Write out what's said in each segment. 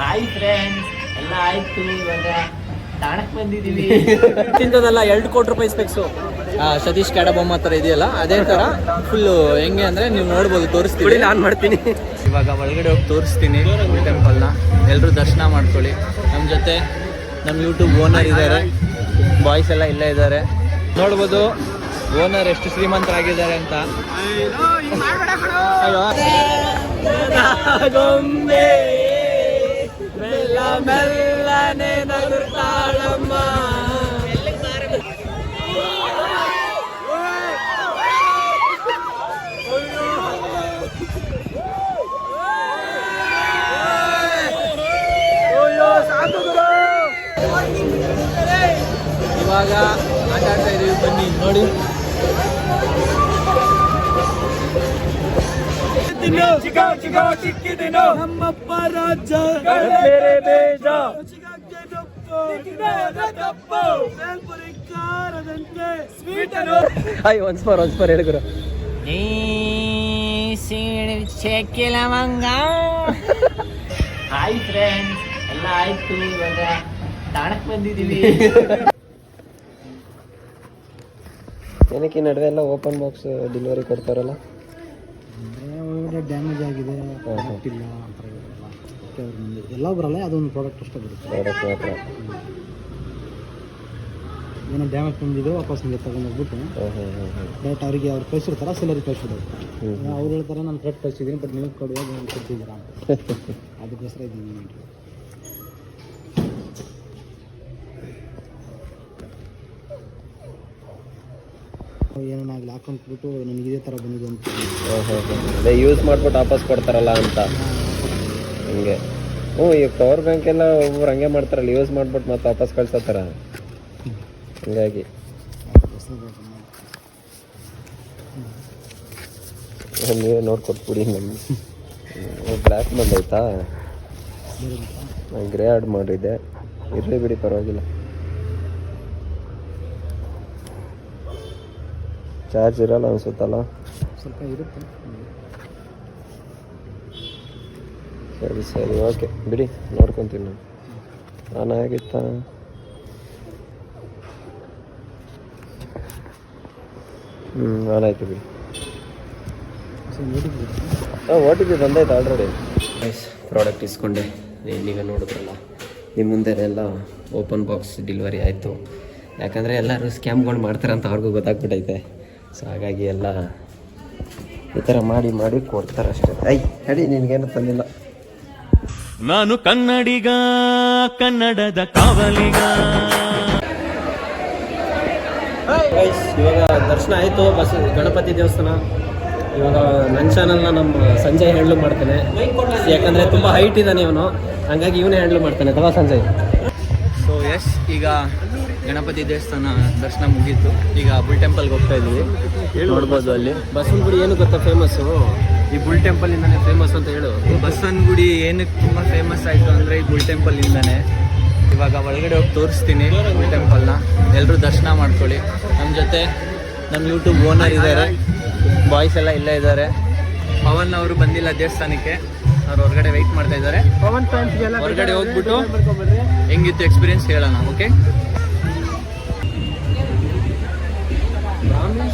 Hi friends ಎಲ್ಲ ಆಯ್ತು ಇವಾಗ. ತಾಣಕ್ ಬಂದಿದೀವಿ ತಿಂತದಲ್ಲ ಎರಡು ಕೋಟಿ ರೂಪಾಯಿ ಸ್ಪೆಕ್ಸು ಸತೀಶ್ ಕ್ಯಾಡಬೊಮ್ಮ ಹತ್ರ ಇದೆಯಲ್ಲ? ಅದೇ ತರ ಫುಲ್ ಹೆಂಗೆ ಅಂದ್ರೆ ನೀವು ನೋಡ್ಬೋದು ತೋರಿಸ್ತೀವಿ. ನಾನು ಮಾಡ್ತೀನಿ. ಇವಾಗ ಒಳಗಡೆ ಹೋಗಿ ತೋರಿಸ್ತೀನಿ ಟೆಂಪಲ್ನ ಎಲ್ಲರೂ ದರ್ಶನ ಮಾಡ್ಕೊಳ್ಳಿ. ನಮ್ಮ ಜೊತೆ ನಮ್ಮ ಯೂಟ್ಯೂಬ್ ಓನರ್ ಇದ್ದಾರೆ. ಬಾಯ್ಸ್ ಎಲ್ಲ ಇಲ್ಲೇ ಇದ್ದಾರೆ. ನೋಡ್ಬೋದು ಓನರ್ ಎಷ್ಟು ಶ್ರೀಮಂತರಾಗಿದ್ದಾರೆ ಅಂತ. ಮೆಲ್ಲನೆ ನಗುತ್ತಾಳಮ್ಮ ಇವಾಗ ಆಟ ಆಡ್ತಾ ಇದೀವಿ ಬನ್ನಿ ನೋಡಿ. ನಮ್ಮಪ್ಪ ರಾಜ. ಬೇರೆ ಬೇಜ. Hi once for once for ಚೆಕ್ಕಿಲ ಮಂಗ. ಹಾಯ್ ಫ್ರೆಂಡ್ಸ್ ಎಲ್ಲ ಆಯ್ತು ಇವಾಗ. ತಾಣಕ್ ಬಂದಿದೀವಿ ಏನಕ್ಕೆ ನಡುವೆ ಎಲ್ಲ ಓಪನ್ ಬಾಕ್ಸ್ ಡೆಲಿವರಿ ಕೊಡ್ತಾರಲ್ಲ? ಡ್ಯಾಮೇಜ್ ಆಗಿದೆ ಇಲ್ಲ ಅಂತ ಹೇಳಿ ಎಲ್ಲ ಬರಲ್ಲ ಅದೊಂದು ಪ್ರಾಡಕ್ಟ್ ಅಷ್ಟೇ ಬರುತ್ತೆ. ಏನೋ ಡ್ಯಾಮೇಜ್ ಬಂದಿದೆ ವಾಪಸ್ ನಿಮಗೆ ತಗೊಂಡೋಗ್ಬಿಟ್ಟು ಡೈರೆಕ್ಟ್ ಅವರಿಗೆ ಅವ್ರು ಕಳಿಸಿರ್ತಾರ ಸೆಲ್ಲರಿ ಕಳಿಸಿದ್ರು ಅವ್ರು ಹೇಳ್ತಾರೆ ನಾನು ಕರೆಕ್ಟ್ ಕಳಿಸಿದ್ದೀನಿ ಬಟ್ ನೀವು ಕೊಡುವಾಗ ನಾನು ಕೊಟ್ಟಿದ್ದೀರಾ ಅದಕ್ಕೋಸ್ಕರ ಇದ್ದೀನಿ ಏನಾಗಲಿ ಹಾಕೊಂಡ್ಬಿಟ್ಟು ನನಗೆ ಇದೇ ಥರ ಬಂದಿದೆ ಅಂತ ಅದೇ ಯೂಸ್ ಮಾಡ್ಬಿಟ್ಟು ವಾಪಸ್ ಕೊಡ್ತಾರಲ್ಲ ಅಂತ. ಹಂಗೆ. ಹ್ಞೂ ಈಗ ಪವರ್ ಬ್ಯಾಂಕ್ ಎಲ್ಲ ಒಬ್ಬರು ಹಂಗೆ ಮಾಡ್ತಾರಲ್ಲ ಯೂಸ್ ಮಾಡ್ಬಿಟ್ಟು ಮತ್ತೆ ವಾಪಸ್ ಕಳ್ಸತ್ತಾರ? ಹಂಗಾಗಿ. ನೀವೇ ನೋಡ್ಕೊಟ್ಬಿಡಿ ನಮ್ಗೆ. ಬ್ಲ್ಯಾಕ್ ಬಂದೈತಾ ಗ್ರೇ ಆ್ಯಡ್ ಮಾಡಿದ್ದೆ. ಇರಲಿ ಬಿಡಿ ಪರವಾಗಿಲ್ಲ. ಚಾರ್ಜ್ ಇರಲ್ಲ ಅನ್ಸುತ್ತಲ್ಲ? ಸ್ವಲ್ಪ ಇರುತ್ತೆ. ಸರಿ ಸರಿ ಓಕೆ. ಬಿಡಿ ನೋಡ್ಕೊತೀನಿ ನಾನು. ನಾನು ಆಗಿತ್ತಾ ಹ್ಞೂ ಆನಾಯ್ತು ಬಿಡಿ. ಹಾಂ ಓ ಟಿ ಪಿ ಬಂದೈತೆ ಆಲ್ರೆಡಿ ಪ್ರಾಡಕ್ಟ್ ಇಸ್ಕೊಂಡೆ. ನೀವೇ ನೋಡಿದ್ರಲ್ಲ ನಿಮ್ಮ ಮುಂದೆ ಎಲ್ಲ ಓಪನ್ ಬಾಕ್ಸ್ ಡೆಲಿವರಿ ಆಯಿತು. ಯಾಕಂದರೆ ಎಲ್ಲರೂ ಸ್ಕ್ಯಾಮ್ಗಳು ಮಾಡ್ತಾರೆ ಅಂತ ಅವ್ರಿಗೂ ಗೊತ್ತಾಗ್ಬಿಟ್ಟೈತೆ. ಸೊ ಹಾಗಾಗಿ ಎಲ್ಲ ಈ ಥರ ಮಾಡಿ ಮಾಡಿ ಕೊಡ್ತಾರೆ ಅಷ್ಟೇ. ಐ ಹೇಳಿ ನಿನಗೇನು ತಂದಿಲ್ಲ. ನಾನು ಕನ್ನಡಿಗ ಕನ್ನಡದ ಕಾವಲಿಗ. ಇವಾಗ ದರ್ಶನ ಆಯಿತು. ಬಸ್ ಗಣಪತಿ ದೇವಸ್ಥಾನ. ಇವಾಗ ನನ್ನ ಚಾನಲ್ನ ನಮ್ಮ ಸಂಜಯ್ ಹ್ಯಾಂಡ್ಲ್ ಮಾಡ್ತಾನೆ. ಯಾಕಂದರೆ ತುಂಬ ಹೈಟ್ ಇದ್ದಾನೆ ಇವನು. ಹಂಗಾಗಿ ಇವನೇ ಹ್ಯಾಂಡ್ಲ್ ಮಾಡ್ತಾನೆ. ಅಥವಾ ಸಂಜಯ್. ಸೊ ಎಸ್ ಈಗ ಗಣಪತಿ ದೇವಸ್ಥಾನ ದರ್ಶನ ಮುಗೀತು. ಈಗ ಬುಲ್ ಟೆಂಪಲ್ಗೆ ಹೋಗ್ತಾ ಇದ್ದೀವಿ ನೋಡ್ಬೋದು ಅಲ್ಲಿ. ಬಸವನಗುಡಿ ಏನು ಗೊತ್ತಾ ಫೇಮಸ್ಸು ಈ ಬುಲ್ ಟೆಂಪಲ್ ಇಂದಾನೆ ಫೇಮಸ್ ಅಂತ ಹೇಳು. ಬಸವನಗುಡಿ ಏನಕ್ಕೆ ತುಂಬ ಫೇಮಸ್ ಆಯಿತು ಅಂದರೆ ಈ ಬುಲ್ ಟೆಂಪಲ್ ಇಂದಾನೆ. ಇವಾಗ ಒಳಗಡೆ ಹೋಗಿ ತೋರಿಸ್ತೀನಿ ಬುಲ್ ಟೆಂಪಲ್ನ ಎಲ್ಲರೂ ದರ್ಶನ ಮಾಡ್ಕೊಳ್ಳಿ. ನಮ್ಮ ಜೊತೆ ನಮ್ಮ ಯೂಟ್ಯೂಬ್ ಓನರ್ ಇದ್ದಾರೆ ಬಾಯ್ಸ್ ಎಲ್ಲ ಇಲ್ಲೇ ಇದ್ದಾರೆ. ಪವನ್ ಅವರು ಬಂದಿಲ್ಲ ದೇವಸ್ಥಾನಕ್ಕೆ. ಅವ್ರು ಹೊರಗಡೆ ವೆಯ್ಟ್ ಮಾಡ್ತಾ ಇದ್ದಾರೆ. ಪವನ್ ಹೊರಗಡೆ ಹೋಗ್ಬಿಟ್ಟು ಹೆಂಗಿತ್ತು ಎಕ್ಸ್ಪೀರಿಯನ್ಸ್ ಹೇಳೋಣ ಓಕೆ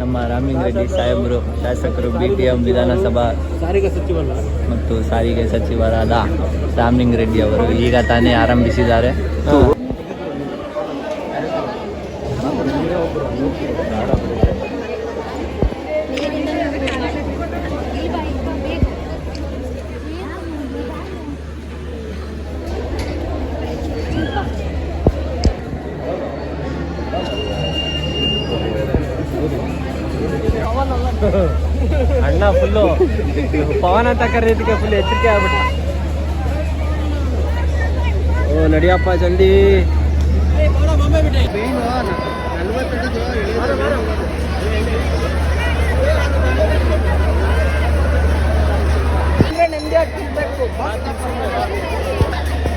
ನಮ್ಮ ರಾಮಿಂಗ್ ರೆಡ್ಡಿ ಸಾಹೇಬರು ಶಾಸಕರು ಬಿ ಟಿ ಎಂ ವಿಧಾನಸಭಾ ಸಾರಿಗೆ ಸಚಿವರ ಮತ್ತು ಸಾರಿಗೆ ಸಚಿವರಾದ ರಾಮಲಿಂಗ್ ರೆಡ್ಡಿ ಅವರು ಈಗ ತಾನೇ ಆರಂಭಿಸಿದ್ದಾರೆ. ತಕರ ಇದಕ್ಕೆ ಫುಲ್ ಎಚ್ಚರಿಕೆ ಆಗ್ಬಿಟ್ಟು. ಓ, ನಡಿಯಪ್ಪ ಜಲ್ದಿ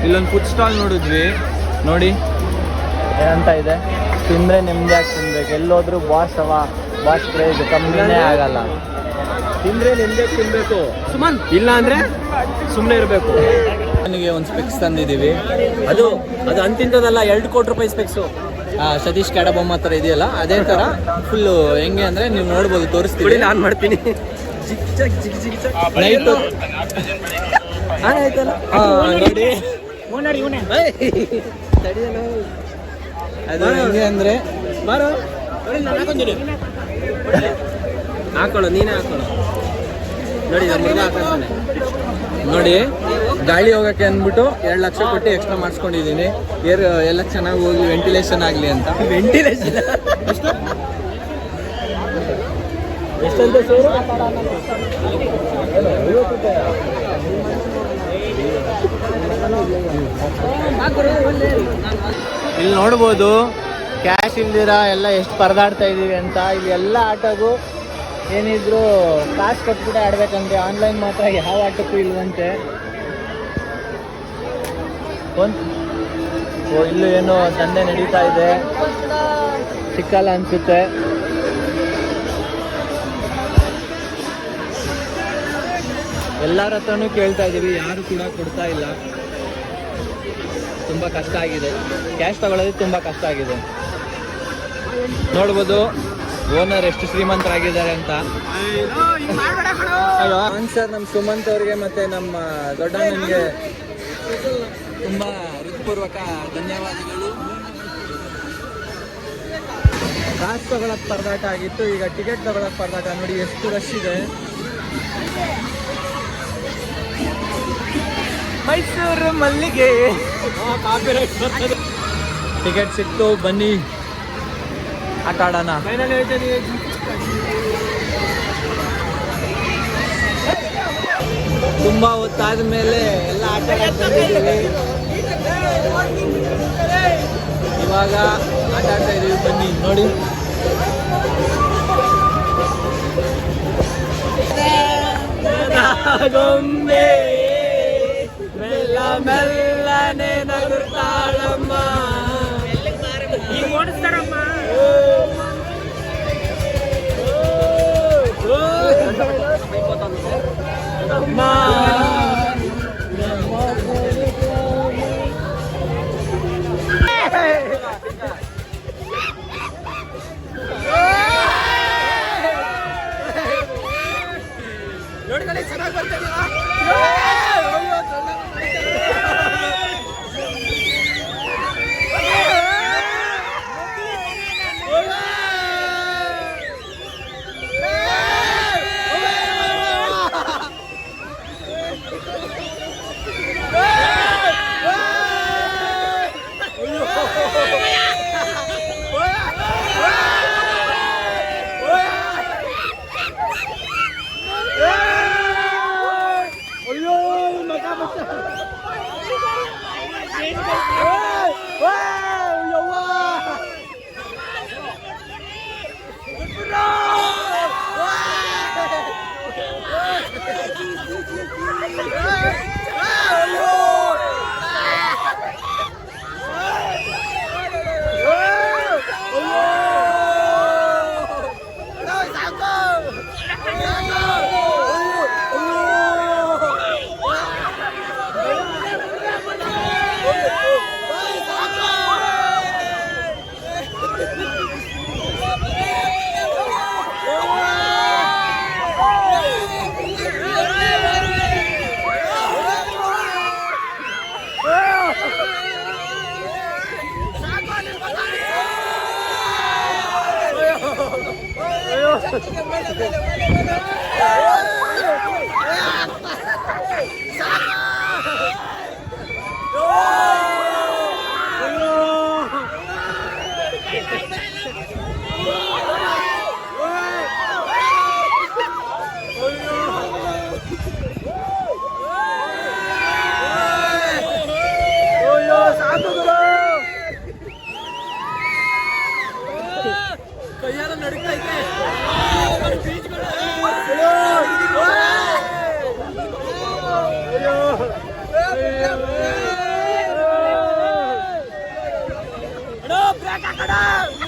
ಇಲ್ಲೊಂದು ಫುಡ್ ಸ್ಟಾಲ್ ನೋಡಿದ್ವಿ. ನೋಡಿ. ಏನಂತ ಇದೆ? ತಿಂದರೆ ನೆಮ್ಮದಿಯಾಗಿ ತಿನ್ಬೇಕು. ಎಲ್ಲೋದ್ರೂ ಬಾಸ್ ಅವ ಬಾಸ್ ಕ್ರೇಜ್ ಕಮ್ಮಿನೇ ಆಗಲ್ಲ. ತಿಂದ್ರೆ ನಿಮ್ಗೆ ತಿನ್ಬೇಕು. ಸುಮನ್. ಇಲ್ಲ ಅಂದ್ರೆ ಸುಮ್ಮನೆ ಇರಬೇಕು. ನನಗೆ ಒಂದು ಸ್ಪೆಕ್ಸ್ ತಂದಿದ್ದೀವಿ. ಅದು ಅದು ಅಂತಿಂತದಲ್ಲ ಎರಡು ಕೋಟಿ ರೂಪಾಯಿ ಸ್ಪೆಕ್ಸು ಸತೀಶ್ ಕ್ಯಾಡಬೊಮ್ಮ ಹತ್ರ ಇದೆಯಲ್ಲ ಅದೇ ಥರ ಫುಲ್ಲು ಹೆಂಗೆ ಅಂದರೆ ನೀವು ನೋಡ್ಬೋದು ತೋರಿಸ್ತೀವಿ. ಬಿಡಿ ನಾನು ಮಾಡ್ತೀನಿ. ಜಿಗ್ ಜಗ್ ಜಿಗ್ ಜಿಗ್ ಜಗ್ ನೈಟು. ಆಯ್ತಲ್ಲ. ನೋಡಿ. ಅದು ಹೆಂಗೆ ಅಂದರೆ ಬಾರೋ ನೋಡಿ ನಾನು ಹಾಕೊಂತೀನಿ. ಹಾಕೊಳ್ಳೋ ನೀನೇ ಹಾಕೊಳ್ಳು. ನೋಡಿ ನಮ್ಮ ಹಾಕೊಂತಾನೆ. ನೋಡಿ ಗಾಳಿ ಹೋಗಕ್ಕೆ ಅಂದ್ಬಿಟ್ಟು ಎರಡು ಲಕ್ಷ ಕೊಟ್ಟು ಎಕ್ಸ್ಟ್ರಾ ಮಾಡಿಸ್ಕೊಂಡಿದ್ದೀನಿ. ಏರ್ ಎಲ್ಲ ಚೆನ್ನಾಗಿ ಹೋಗಿ ವೆಂಟಿಲೇಷನ್ ಆಗಲಿ ಅಂತ. ವೆಂಟಿಲೇಷನ್ ಎಷ್ಟಂತ ಸೇರು? ಇಲ್ಲಿ ನೋಡ್ಬೋದು ಕ್ಯಾಶ್ ಇಲ್ದಿರ ಎಲ್ಲ ಎಷ್ಟು ಪರದಾಡ್ತಾ ಇದೀವಿ ಅಂತ. ಇಲ್ಲಿ ಎಲ್ಲ ಆಟಗೂ ಏನಿದ್ರು ಕಾಸು ಕೊಟ್ಬಿಟ್ಟು ಆಡ್ಬೇಕಂತೆ ಆನ್ಲೈನ್ ಮಾತ್ರ ಯಾವ ಆಟಕ್ಕೂ ಇಲ್ವಂತೆ. ಓ, ಇಲ್ಲೂ ಏನೋ ದಂಧೆ ನಡೀತಾ ಇದೆ. ಸಿಕ್ಕಲ್ಲ ಅನ್ಸುತ್ತೆ. ಎಲ್ಲರ ಹತ್ರನೂ ಕೇಳ್ತಾ ಇದೀವಿ, ಯಾರು ಕೂಡ ಕೊಡ್ತಾ ಇಲ್ಲ. ತುಂಬ ಕಷ್ಟ ಆಗಿದೆ. ಕ್ಯಾಶ್ ತಗೊಳ್ಳೋದು ತುಂಬ ಕಷ್ಟ ಆಗಿದೆ. ನೋಡ್ಬೋದು. ಓನರ್ ಎಷ್ಟು ಶ್ರೀಮಂತರಾಗಿದ್ದಾರೆ ಅಂತ? ಸರ್ ನಮ್ಮ ಸುಮಂತ್ ಅವ್ರಿಗೆ ಮತ್ತೆ ನಮ್ಮ ದೊಡ್ಡಣ್ಣನಿಗೆ ತುಂಬ ಹೃತ್ಪೂರ್ವಕ ಧನ್ಯವಾದಗಳು. ಕಾಸು ತಗೊಳಕ್ ಪರದಾಟ ಆಗಿತ್ತು. ಈಗ ಟಿಕೆಟ್ ತಗೊಳಕ್ ಪರದಾಟ ನೋಡಿ ಎಷ್ಟು ರಶ್ ಇದೆ. ಮೈಸೂರು ಮಲ್ಲಿಗೆ. ಟಿಕೆಟ್ ಸಿಕ್ತು ಬನ್ನಿ. ಆಟ ಆಡೋಣ. ತುಂಬಾ ಹೊತ್ತಾದ ಮೇಲೆ ಎಲ್ಲ ಆಟ ಆಡಕ್ ಇವಾಗ ಆಟ ಆಡ್ತಾ ಇದೀವಿ. ಬನ್ನಿ ನೋಡಿ. ಗೊಂಬೆ ಮೆಲ್ಲ ಮೆಲ್ಲನೆ ನಗುತ್ತಾಳಮ್ಮ Engorda os caramba. Yeah. Braga, caralho!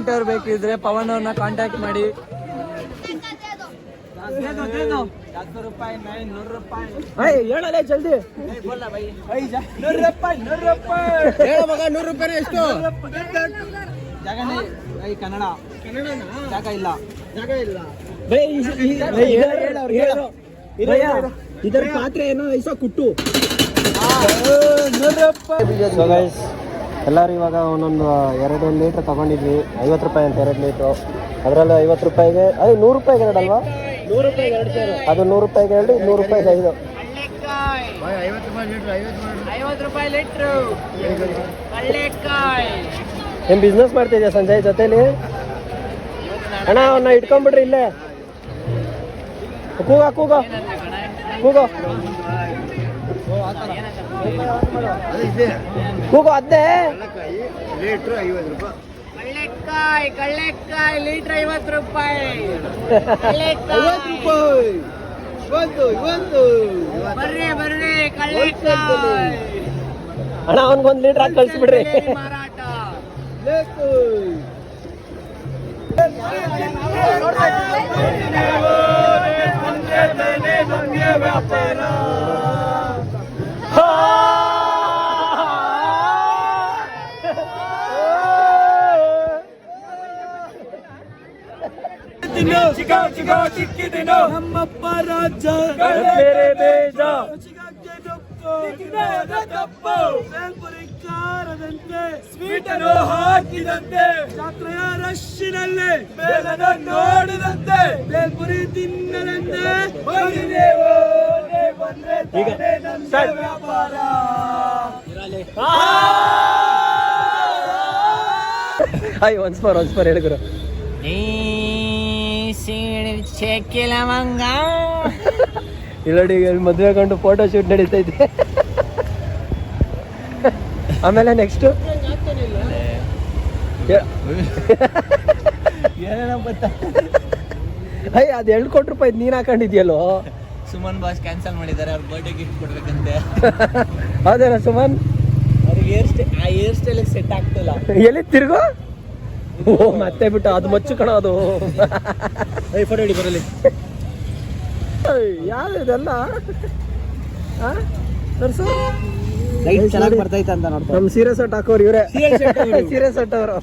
ಬೇಕಿದ್ರೆ ಪವನ್ ಅವ್ರನ್ನ ಕಾಂಟ್ಯಾಕ್ಟ್ ಮಾಡಿ. ಜಲ್ದಿ. ಹೇಳ ಮಗ ನೂರು ರೂಪಾಯಿ. ಎಷ್ಟು ಜಾಗನೇ ಕನ್ನಡ. ಜಾಗ ಇಲ್ಲ. ಇದರ ಪಾತ್ರೆ ಏನೋ ಐಸೋ ಕುಟ್ಟು. ಸೊ ಗೈಸ್ ಎಲ್ಲರೂ ಇವಾಗ ಒಂದೊಂದು ಎರಡು ಲೀಟ್ರ್ ತಗೊಂಡಿದ್ವಿ. ಐವತ್ತು ರೂಪಾಯಿ ಅಂತ ಎರಡು ಲೀಟ್ರು. ಅದರಲ್ಲಿ ಐವತ್ತು ರೂಪಾಯಿಗೆ ಅದು ನೂರು ರೂಪಾಯಿಗೆ ಎರಡಲ್ವಾ? ನೂರು ರೂಪಾಯಿಗೆ ಎರಡು ಸೇರು. ಅದು ನೂರು ರೂಪಾಯಿಗೆ ಎರಡು ನೂರು ರೂಪಾಯಿಗೆ ಐದು. ಏನು ಬಿಸ್ನೆಸ್ ಮಾಡ್ತಿದ್ಯಾ ಸಂಜಯ್ ಜೊತೆಲಿ? ಅಣ್ಣ ಅವನ್ನ ಇಟ್ಕೊಂಡ್ಬಿಡ್ರಿ ಇಲ್ಲೇ. ಕೂಗ ಕೂಗ. ಕೂಗ. ಕೂಗು ಅದ್ದೇ? ಕಳ್ಳೆಕಾಯಿ ಕಳ್ಳೆಕಾಯಿ ಲೀಟ್ರ್ ಐವತ್ತು ರೂಪಾಯಿ. ಬರ್ರಿ ಬರ್ರಿ ಕಳ್ಳೆಕಾಯಿ. ಅಣ್ಣ ಅವನ್ಗೊಂದು ಲೀಟ್ರ್ ಹಾಕಿ ಕಳಿಸ್ಬಿಡ್ರಿ. ಮಾರಾಟ. ನಮ್ಮಪ್ಪ ರಾಜ್ಯ ಬೇರೆ ಬೇಜ ಕಾರದಂತೆ ಸ್ವೀಟನ್ನು ಹಾಕಿದಂತೆ ಜಾತ್ರೆಯ ರಶ್ಶಿನಲ್ಲಿ ಬೇಲನ ನೋಡಿದಂತೆ ಬೇಲ್ಪುರಿ ತಿನ್ನದಂತೆ ಬಂದ್ರೆ ವ್ಯಾಪಾರ hi once for once for ಹೇಳಿದ್ರು ಇಲ್ಲಡಿ ಮದುವೆ ಕಂಡು ಫೋಟೋ ಶೂಟ್ ನಡೀತೈತೆ ಆಮೇಲೆ ನೆಕ್ಸ್ಟ್ ಅಯ್ಯ ಅದು ಎರಡು ಕೋಟಿ ರೂಪಾಯಿ ನೀನು ಹಾಕೊಂಡಿದ್ಯಲ್ಲೋ? ಸುಮನ್ ಬಾಸ್ ಕ್ಯಾನ್ಸಲ್ ಮಾಡಿದ್ದಾರೆ ಅವ್ರ ಬರ್ಡೇ ಗಿಫ್ಟ್ ಕೊಡ್ಬೇಕಂತೆ. ಹೌದೇನ ಸುಮನ್? ಅವ್ರಿಗೆ ಹೇರ್ ಸ್ಟೈಲ್ ಆ ಹೇರ್ ಸ್ಟೈಲಿಗೆ ಸೆಟ್ ಆಗ್ತಿಲ್ಲ. ಎಲ್ಲಿ ತಿರ್ಗು? ಓ ಮತ್ತೆ ಬಿಟ್ಟು ಅದು ಮಚ್ಚು ಕಣ ಅದು. ಫೋಟೋ ಹಿಡಿ ಬರಲಿ. ಯಾರು ಇದೆಲ್ಲ? ಆ? ತೋರ್ಸು ಲೈಟ್ ಚೆನ್ನಾಗಿ ಬರ್ತೈತೆ ಅಂತ ನೋಡ್ತಾರೆ ನಮ್ ಸೀರೆ ಸೆಟ್ ಹಾಕೋರು ಇವ್ರೆ. ಸೀರೆ ಸೆಟ್ ಅವರು.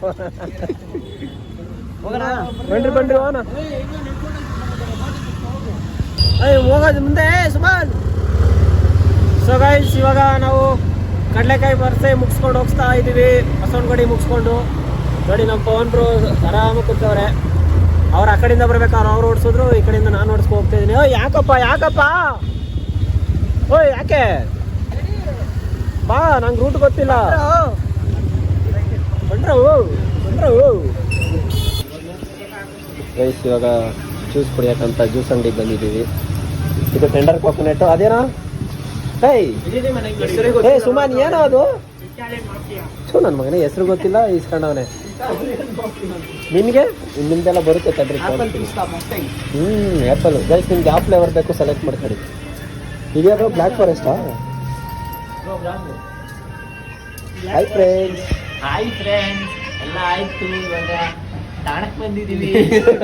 ಬನ್ರಿ ಬನ್ರಿ ಹೋಗೋಣ. ಅಯ್ಯ ಹೋಗೋದು ಮುಂದೆ ಸುಮಾನ್. ಸೊ ಗೈಸ್ ಇವಾಗ ನಾವು ಕಡಲೆಕಾಯಿ ಬರ್ಸೆ ಮುಗಿಸ್ಕೊಂಡು ಹೋಗ್ತಾ ಇದ್ದೀವಿ ಬಸವನಗುಡಿ ಮುಗಿಸ್ಕೊಂಡು. ನೋಡಿ ನಮ್ಮ ಪವನ್ರು ಬ್ರೋ ಆರಾಮಾಗಿ ಕೂತವ್ರೆ. ಅವ್ರು ಆ ಕಡೆಯಿಂದ ಬರ್ಬೇಕಾದ್ರೆ ಅವ್ರು ಓಡಿಸಿದ್ರು ಈ ಕಡೆಯಿಂದ ನಾನು ಓಡಿಸ್ಕೊ ಹೋಗ್ತಾ ಇದ್ದೀನಿ ಓ ಯಾಕಪ್ಪ ಯಾಕಪ್ಪ? ಓಯ್ ಯಾಕೆ? ಬಾ ನಂಗೆ ರೂಟ್ ಗೊತ್ತಿಲ್ಲ. ಬಂಡ್ರವು ಬಂಡ್ರವು ಗೈಸ್ ಇವಾಗ ಜ್ಯೂಸ್ ಕುಡಿಯೋಕ್ಕಂತ ಜ್ಯೂಸ್ ಅಂಗಡಿಗೆ ಬಂದಿದ್ದೀವಿ. ಇದು ಟೆಂಡರ್ ಕೋಕೋನೆಟ್ ಅದೇನಾ? ಹೇಯ್ ಏ ಸುಮಾನ್ ಏನೋ ಅದು? ಸೊ ನನ್ನ ಮಗನೇ ಹೆಸರು ಗೊತ್ತಿಲ್ಲ ಇಸ್ಕೊಂಡವನೆ ನಿನಗೆ ನಿಮ್ದೆಲ್ಲ ಬರುತ್ತೆ ತಡ್ರಿ ಹ್ಞೂ ಆ್ಯಪಲ್ ಗೈಸ್ ನಿಮ್ಗೆ ಯಾವ ಫ್ಲೇವರ್ ಬೇಕು ಸೆಲೆಕ್ಟ್ ಮಾಡ್ಕೊಳ್ಳಿ. ಇದ್ಯಾವ ಬ್ಲ್ಯಾಕ್ ಫಾರೆಸ್ಟಾ ಹಾಯ್ ಫ್ರೆಂಡ್ಸ್ ಹಾಯ್ ಫ್ರೆಂಡ್ಸ್ ಎಲ್ಲ ಆಯ್ತು ಇವಾಗ. ತಾಣಕ್ಕೆ ಬಂದಿದ್ದೀವಿ.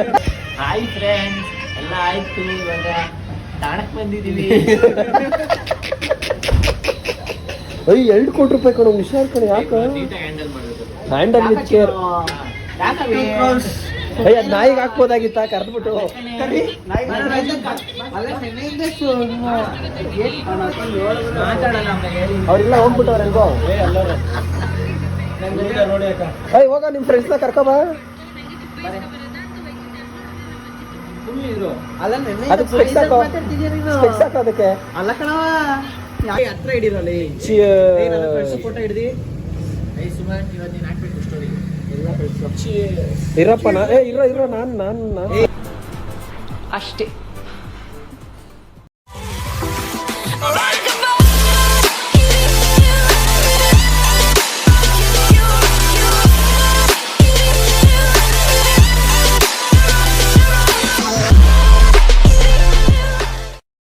ಹಾಯ್ ಫ್ರೆಂಡ್ಸ್ ಎಲ್ಲ ಆಯ್ತು ಇವಾಗ. ತಾಣಕ್ಕೆ ಬಂದಿದೀವಿ ಅಯ್ಯ ಎರಡು ಕೋಟಿ ರೂಪಾಯಿ ಕಣ ಹುಷಾರ್ ಕಣ ಯಾಕೆ? ಹ್ಯಾಂಡಲ್ ವಿತ್ ಕೇರ್ ಅಯ್ಯ ಅದ್ ನಾಯಿಗೆ ಹಾಕ್ಬೋದಾಗಿತ್ತ? ಕರೆದ್ಬಿಟ್ಟು. ಅವ್ರೆಲ್ಲ ಹೋಗ್ಬಿಟ್ಟವ್ರೆ ಎಲ್ಗೋ ಅಯ್ಯ ಹೋಗ ನಿಮ್ಮ ಫ್ರೆಂಡ್ಸ್ನ ಕರ್ಕೊಬ ಅಲ್ಲ ನೆನ್ನೆ ಅದಕ್ಕೆ ಅದಕ್ಕೆ. ಅಲ್ಲ ಕಣವ ಹತ್ರ ಹಿಡಿರಲ್ಲ Cheers. ಫೋಟೋ ಹಿಡ್ದಿ. ಇರಪ್ಪ ನಾ. ಏ ಇರೋ ಇರೋ ನಾನು ನಾನು ನಾನು. ಅಷ್ಟೇ.